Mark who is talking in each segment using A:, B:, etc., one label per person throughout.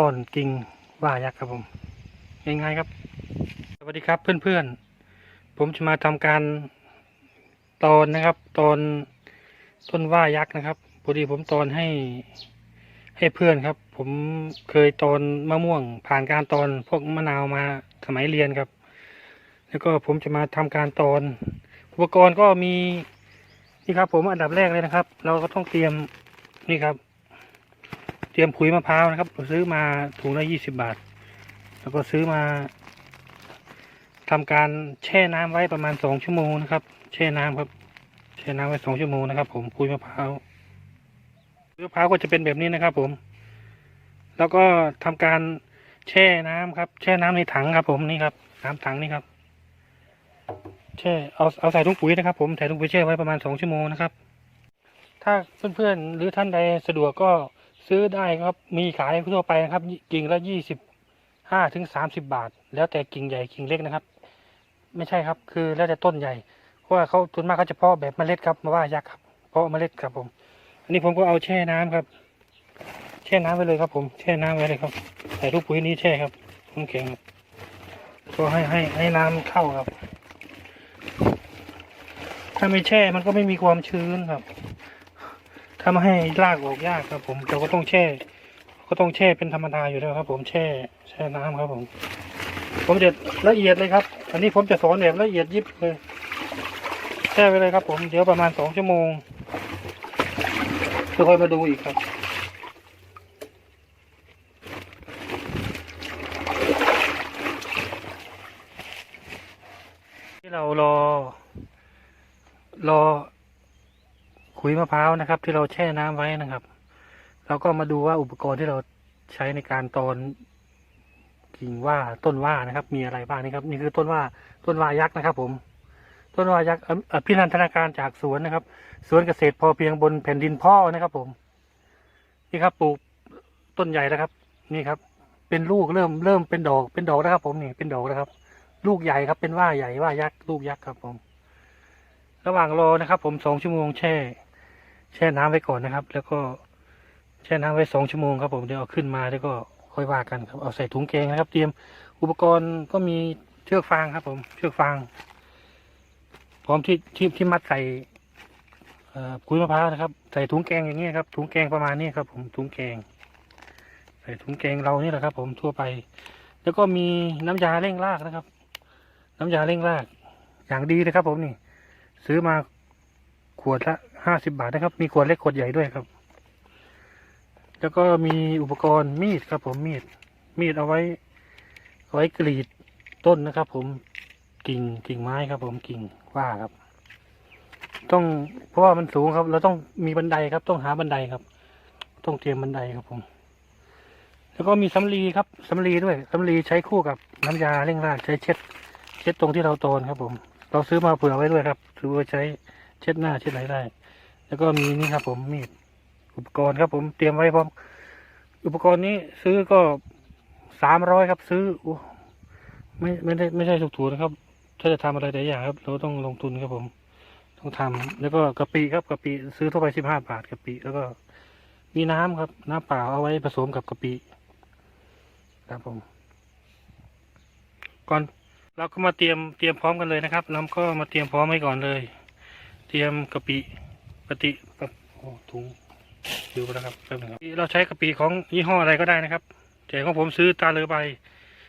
A: ต้นกิ่งว่ายักษ์ครับผมง่ายๆครับ สวัสดีครับเพื่อนๆ ผมจะมาทำการตอนนะครับ ตอนต้นว่ายักษ์นะครับพอดีผมตอนให้ให้เพื่อนครับ ผมเคยตอนมะม่วง ผ่านการตอนพวกมะนาวมาสมัยเรียนครับ แล้วก็ผมจะมาทำการตอนอุปกรณ์ก็มีนี่ครับ ผมอันดับแรกเลยนะครับ เราก็ต้องเตรียมนี่ครับ เตรียมขุยมะพร้าวนะครับซื้อมาถุงละยี่สิบบาท แล้วก็ซื้อมาทำการแช่น้ำไว้ประมาณสองชั่วโมงนะครับ แช่น้ำครับ แช่น้ำไว้สองชั่วโมงนะครับ ผมขุยมะพร้าวขุยมะพร้าวก็จะเป็นแบบนี้นะครับ ผม แล้วก็ทำการแช่น้ำครับ แช่น้ำในถังครับ ผมนี่ครับ น้ำถังนี่ครับ แช่เอาเอาใส่ถุงปุ๋ยนะครับ ผมใส่ถุงปุ๋ยแช่ไว้ประมาณสองชั่วโมงนะครับ ถ้าเพื่อนๆหรือท่านใดสะดวกก็ ซื้อได้ครับมีขายทั่วไปนะครับ กิ่งละยี่สิบห้าถึงสามสิบาท แล้วแต่กิ่งใหญ่กิ่งเล็กนะครับ ไม่ใช่ครับ คือแล้วแต่ต้นใหญ่เพราะว่าเขาทุนมากเขาจะเพาะแบบเมล็ดครับมาว่ายักษ์ครับเพาะเมล็ดครับผม อันนี้ผมก็เอาแช่น้ำครับ แช่น้ำไว้เลยครับ ผมแช่น้ำไว้เลยครับใส่ลูกปุ๋ยนี้แช่ครับน้ำแข็งครับก็ให้ให้ให้น้ำเข้าครับ ถ้าไม่แช่มันก็ไม่มีความชื้นครับ ทำให้รากออกยากครับ ผมเราก็ต้องแช่ ก็ต้องแช่เป็นธรรมดาอยู่แล้วครับ ผมแช่แช่น้ำครับผม ผมจะละเอียดเลยครับ อันนี้ผมจะสอนแบบละเอียดยิบเลยแช่ไปเลยครับผมเดี๋ยวประมาณสองชั่วโมงจะค่อยมาดูอีกครับที่เรารอรอ ขุยมะพร้าวนะครับ ที่เราแช่น้ำไว้นะครับ เราก็มาดูว่าอุปกรณ์ที่เราใช้ในการตอนกิ่งว่าต้นว่านะครับ มีอะไรบ้างนี่ครับ นี่คือต้นว่าต้นว่ายักษ์นะครับ ผม ต้นว่ายักษ์ออภินันทนาการจากสวนนะครับ สวนเกษตรพอเพียงบนแผ่นดินพ่อนะครับ ผม นี่ครับ ปลูกต้นใหญ่แล้วครับ นี่ครับ เป็นลูกเริ่มเริ่มเป็นดอก เป็นดอกแล้วครับ ผมนี่เป็นดอกแล้วครับ ลูกใหญ่ครับ เป็นว่าใหญ่ว่ายักษ์ลูกยักษ์ครับ ผม ระหว่างรอนะครับ ผมสองชั่วโมงแช่ แช่น้ำไว้ก่อนนะครับ แล้วก็แช่น้ำไว้สองชั่วโมงครับผมเดี๋ยวเอาขึ้นมาแล้วก็ค่อยว่ากันครับเอาใส่ถุงแกงนะครับ เตรียมอุปกรณ์ก็มีเชือกฟางครับ ผมเชือกฟาง พร้อมที่ที่ที่มัดใส่คุยมะพร้าวนะครับ ใส่ถุงแกงอย่างนี้ครับถุงแกงประมาณนี้ครับ ผมถุงแกง ใส่ถุงแกงเรานี่แหละครับ ผมทั่วไป แล้วก็มีน้ำยาเร่งรากนะครับ น้ำยาเร่งราก อย่างดีนะครับ ผมนี่ ซื้อมา ขวดละห้าสิบาทนะครับ มีขวดเล็กขวดใหญ่ด้วยครับ แล้วก็มีอุปกรณ์มีดครับ ผมมีด มีดเอาไว้เอาไว้กรีดต้นนะครับ ผมกิ่งกิ่งไม้ครับ ผมกิ่งว่าครับ ต้องเพราะว่ามันสูงครับเราต้องมีบันไดครับ ต้องหาบันไดครับ ต้องเตรียมบันไดครับผม แล้วก็มีสำลีครับสำลีด้วยสำลีใช้คู่กับน้ำยาเร่งรากใช้เช็ด เช็ดตรงที่เราโตนครับ ผม เราซื้อมาเผื่อไว้ด้วยครับ ถือว่าใช้ เช็ดหน้าเช็ดไหนได้ แล้วก็มีนี่ครับ ผมมีดอุปกรณ์ครับ ผมเตรียมไว้พร้อม อุปกรณ์นี้ซื้อก็สามร้อยครับ ซื้อโอ้ไม่ไม่ได้ไม่ใช่ถูกๆนะครับ ถ้าจะทำอะไรแต่อย่างครับ เราต้องลงทุนครับผม ต้องทำแล้วก็กะปิครับกะปิซื้อทั่วไปสิบห้าบาทกะปิแล้วก็มีน้ำครับ น้ำเปล่าเอาไว้ผสมกับกะปิครับผม ก่อนเราก็มาเตรียมเตรียมพร้อมกันเลยนะครับน้ำก็มาเตรียมพร้อมไว้ก่อนเลย เตรียมกะปิกะปิกับโอ้ถุงดูไปแล้วครับแป๊บนึงครับเราใช้กะปิของยี่ห้ออะไรก็ได้นะครับแต่ของผมซื้อตาเรือใบ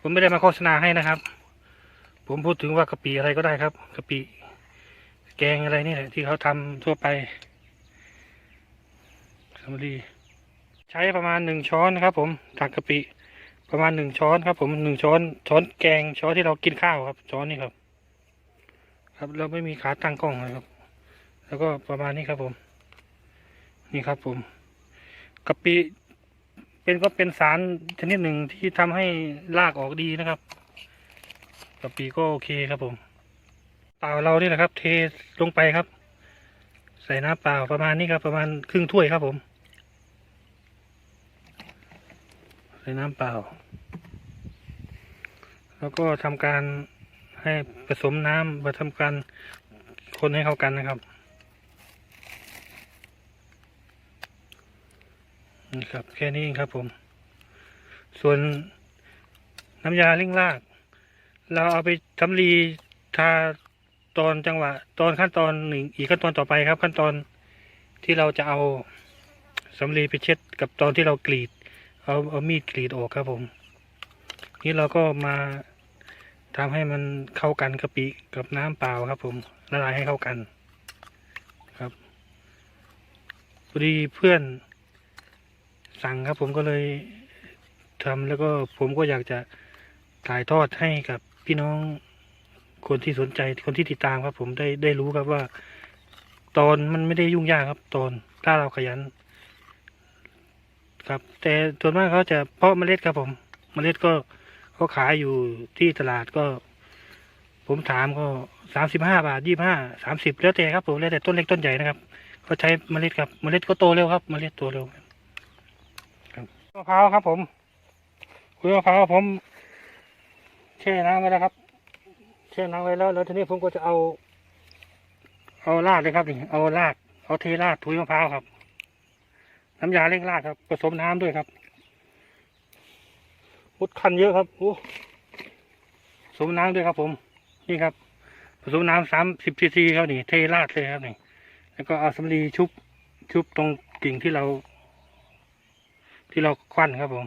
A: ผมไม่ได้มาโฆษณาให้นะครับ ผมพูดถึงว่ากะปิอะไรก็ได้ครับกะปิแกงอะไรนี่แหละที่เขาทำทั่วไปสำลีใช้ประมาณหนึ่งช้อนนะครับ ผมตักกะปิประมาณหนึ่งช้อนครับ ผมหนึ่งช้อนช้อนแกงช้อนที่เรากินข้าวครับ ช้อนนี่ครับ ครับเราไม่มีขาตั้งกล้องนะครับ แล้วก็ประมาณนี้ครับผม นี่ครับผมกะปิเป็นก็เป็นสารชนิดหนึ่งที่ทำให้รากออกดีนะครับกะปิก็โอเคครับผมเปล่าเรานี่แหละครับ เทลงไปครับ ใส่น้ำเปล่าประมาณนี้ครับ ประมาณครึ่งถ้วยครับผม ใส่น้ำเปล่า แล้วก็ทำการให้ผสมน้ำมาทำการคนให้เข้ากันนะครับ ครับ แค่นี้เองครับผม ส่วนน้ำยาเร่งราก เราเอาไปทำรีทาตอนจังหวะ ตอนขั้นตอนหนึ่งอีกขั้นตอนต่อไปครับ ขั้นตอนที่เราจะเอาสำลีไปเช็ดกับตอนที่เรากรีด เอาเอามีดกรีดออกครับผม นี่เราก็มาทำให้มันเข้ากันกะปิกับน้ำเปล่าครับ ผมละลายให้เข้ากัน ครับพอดีเพื่อน สั่งครับผมก็เลยทำแล้วก็ผมก็อยากจะถ่ายทอดให้กับพี่น้องคนที่สนใจคนที่ติดตามครับ ผมได้ได้รู้ครับว่า ตอนมันไม่ได้ยุ่งยากครับ ตอนถ้าเราขยัน ครับ แต่ส่วนมากเขาจะเพาะเมล็ดครับผม เมล็ดก็เขาขายอยู่ที่ตลาดก็ ผมถามก็สามสิบห้าบาทยี่ห้าสามสิบแล้วแต่ครับผมแล้วแต่ต้นเล็กต้นใหญ่นะครับเขาใช้เมล็ดครับ เมล็ดก็โตเร็วครับ เมล็ดโตเร็วครับ มะพร้าวครับ ผมคุยมะพร้าวผมแช่น้ำไว้แล้วครับแช่น้ำไว้แล้ว แล้วทีนี้ผมก็จะเอา เอารากเลยครับนี่เอารากเอาเทรากถุยมะพร้าวครับ น้ำยาเร่งรากครับผสมน้ำด้วยครับมุดคันเยอะครับโอ้ผสมน้ำด้วยครับ ผม นี่ครับ ผสมน้ำสามสิบซีซีครับนี่เทราดเลยครับนี่ แล้วก็เอาสำลีชุบชุบตรงกิ่งที่เรา ที่เราควันครับผม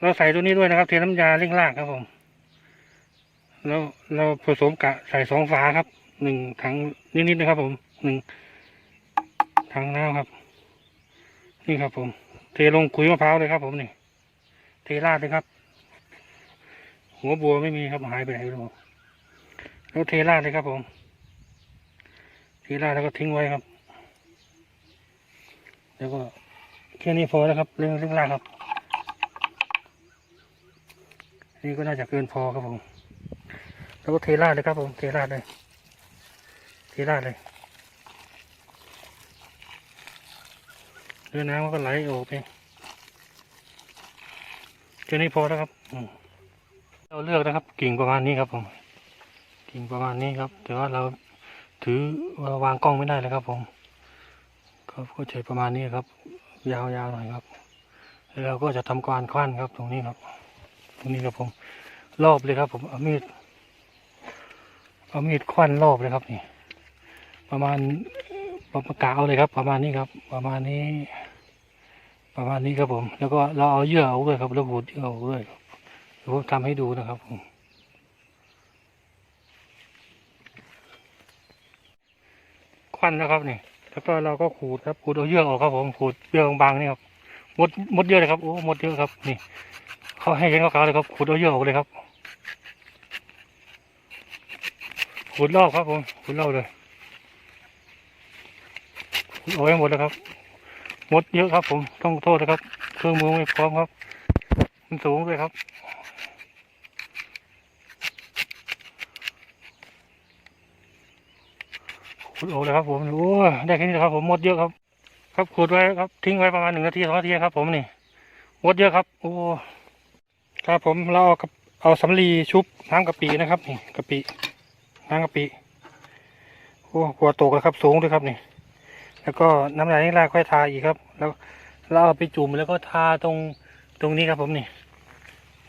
A: เราใส่ตัวนี้ด้วยนะครับ เทน้ำยาเร่งรากครับผม แล้วเราผสมกะใส่สองฝาครับ หนึ่งถังนิดๆนะครับ ผม หนึ่งทางน้ำครับ นี่ครับผม เทลงขุยมะพร้าวเลยครับ ผมนี่ เทราดเลยครับ หัวบัวไม่มีครับหายไปไหนไม่รู้แล้วเทราดเลยครับ ผม เทราดแล้วก็ทิ้งไว้ครับ แล้วก็แค่นี้พอแล้วครับเรื่องเรื่องรากครับ นี่ก็น่าจะเกินพอครับผม แล้วก็เทราดเลยครับผม เทราดเลย เทราดเลยเรือน้ำก็ไหลออกไปแค่นี้พอแล้วครับเราเลือกนะครับ กิ่งประมาณนี้ครับผม กิ่งประมาณนี้ครับ แต่ว่าเราถือวางกล้องไม่ได้เลยครับผม ก็ก็ใช้ประมาณนี้ครับ ยาวๆหน่อยครับแล้วเราก็จะทำการคว้านครับ ตรงนี้ครับ ตรงนี้ครับผมรอบเลยครับ ผมเอามีดเอามีดคว้านรอบเลยครับนี่ ประมาณประกาเอาเลยครับ ประมาณนี้ครับ ประมาณนี้ ประมาณนี้ครับผม แล้วก็เราเอาเยื่อออกด้วยครับแล้วขูดเยื่อออกด้วยครับเดี๋ยวผมทำให้ดูนะครับผมควันนะครับนี่ แล้วก็เราก็ขูดครับขูดเอาเยื่อออกครับผมขูดเยื่อบางๆนี่ครับมดมดเยอะเลยครับโอ้หมดเยอะครับนี่เขาให้เห็นขาวๆเลยครับขูดเอาเยื่อออกเลยครับขูดรอบครับผมขูดรอบเลยโอ้ยหมดแล้วครับมดเยอะครับผมต้องโทษนะครับ เครื่องมือไม่พร้อมครับ มันสูงเลยครับ ขุดโอ้เลยครับผมโอ้ได้แค่นี้นะครับผมหมดเยอะครับ ครับขุดไว้ครับทิ้งไว้ประมาณหนึ่งนาทีสองนาทีครับ ผมนี่หมดเยอะครับ โอ้ครับผมเราเอากับเอาสำลีชุบน้ำกะปินะครับนี่กะปิน้ำกะปิโอ้กลัวตกแล้วครับสูงด้วยครับนี่ แล้วก็น้ำลายนี่ลากค่อยทาอีกครับ แล้วเราเอาไปจุ่มแล้วก็ทาตรงตรงนี้ครับ ผมนี่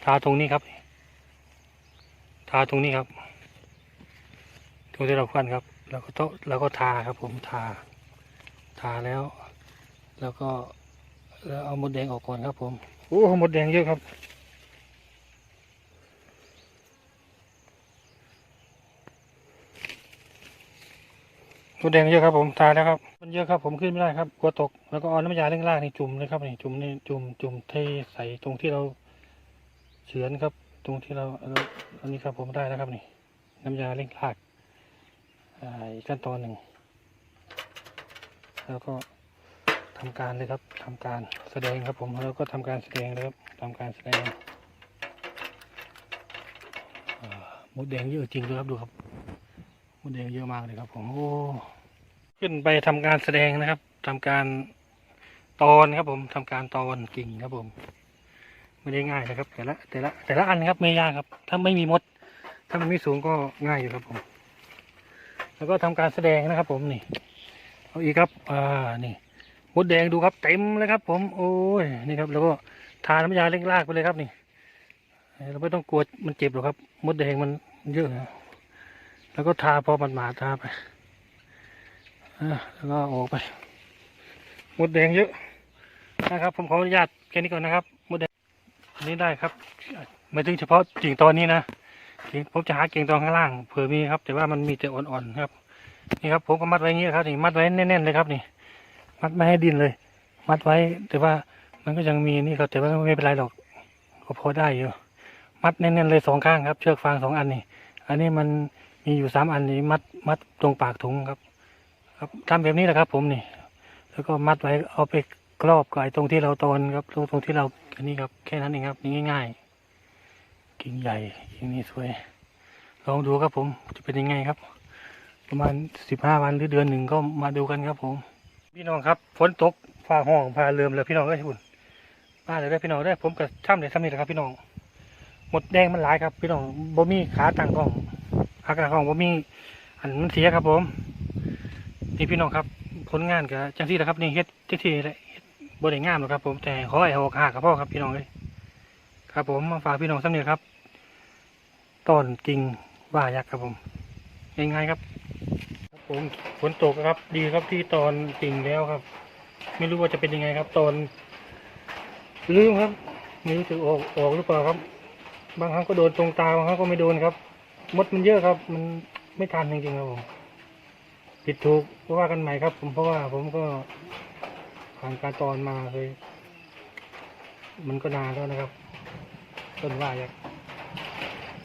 A: ทาตรงนี้ครับ ทาตรงนี้ครับตรงที่เราควันครับ แล้วก็โต๊ะแล้วก็ทาครับผมทา ทาแล้ว แล้วก็แล้วเอาหมดแดงออกก่อนครับผมโอ้หมดแดงเยอะครับตัวแดงเยอะครับผมทาแล้วครับมันเยอะครับผมขึ้นไม่ได้ครับกลัวตกแล้วก็เอาน้ำยาเร่งรากนี่จุ่มเลยครับนี่จุ่มนี่จุ่มจุ่มเทใส่ตรงที่เราเฉือนครับ ตรงที่เราอันนี้ครับผมได้แล้วครับนี่ น้ำยาเร่งราก อีกขั้นตอนหนึ่ง แล้วก็ทำการเลยครับทำการแสดงครับผมแล้วก็ทำการแสดงเลยครับทำการแสดงหมดแดงเยอะจริงด้วยครับดูครับมดแดงเยอะมากเลยครับผมโอ้ขึ้นไปทำการแสดงนะครับทำการตอนครับผมทำการตอนกิ่งครับผม ไม่ได้ง่ายนะครับ แต่ละแต่ละแต่ละอันครับไม่ยากครับ ถ้าไม่มีมด ถ้ามันไม่สูงก็ง่ายอยู่ครับผม แล้วก็ทำการแสดงนะครับ ผมนี่เอาอีกครับอ่านี่มดแดงดูครับเต็มเลยครับ ผมโอ้ยนี่ครับ แล้วก็ทาน้ำยาเล่งลากไปเลยครับนี่เราไม่ต้องกลัวมันเจ็บหรอกครับ มดแดงมันเยอะนะแล้วก็ทาพอมันหมาทาไปแล้วก็ออกไป มดแดงเยอะนะครับ ผมขออนุญาตแค่นี้ก่อนนะครับ มดแดงอันนี้ได้ครับไม่ถึงเฉพาะกิ่งตอนนี้นะ ผมจะหาเกิ่งตอนข้างล่างเผื่อมีครับ แต่ว่ามันมีแต่อ่อนๆครับ นี่ครับ ผมก็มัดไว้อย่างนี้ครับนี่มัดไว้แน่นๆเลยครับนี่ มัดไม่ให้ดินเลย มัดไว้ แต่ว่ามันก็ยังมีนี่ครับ แต่ว่าไม่เป็นไรหรอกก็พอได้อยู่ มัดแน่นๆเลยสองข้างครับ เชือกฟางสองอันนี่ อันนี้มันมีอยู่สามอันนี้มัดมัดตรงปากถุงครับ ครับทำแบบนี้แหละครับ ผมนี่ แล้วก็มัดไว้เอาไปครอบกับไอ้ตรงที่เราตอนครับตรงตรงที่เราอันนี้ครับแค่นั้นเองครับนี่ง่ายๆ กิ่งใหญ่กิ่งนี้สวย ลองดูครับผมจะเป็นยังไงครับ ประมาณสิบห้าวันหรือเดือนหนึ่งก็มาดูกันครับผม พี่น้องครับฝนตกฟ้าห้องพาเริ่มแล้วพี่น้องเอ้ยคุณมาเลยได้พี่น้องได้ผมกับช่ำเลยช่ำนี่แหละครับพี่น้องหมดแดงมันหลายครับ พี่น้องบ่มีขาตั้งกล้องขาตั้งกล้องบ่มีอันมันเสียครับผมนี่พี่น้องครับผลงานกับจังซี่แหละครับนี่เฮ็ดจังซี่แหละเฮ็ดบ่ได้งามหรอกครับผมแต่ขอให้หอกหักกับพ่อครับพี่น้องเลยครับผมมาฝากพี่น้องซ้ำนี่ครับ ต้นกิ่งว่ายักษ์ครับผมง่ายๆครับครับผมฝนตกครับ ดีครับที่ตอนกิ่งแล้วครับ ไม่รู้ว่าจะเป็นยังไงครับ ตอนลืมครับไม่รู้จะออกออกหรือเปล่าครับ บางครั้งก็โดนตรงตาบางครั้งก็ไม่โดนครับ มดมันเยอะครับ มันไม่ทันจริงๆครับผมผิดถูกก็ว่ากันใหม่ครับ ผมเพราะว่าผมก็ผ่านการตอนมาเลย มันก็นานแล้วนะครับต้นว่าอยัก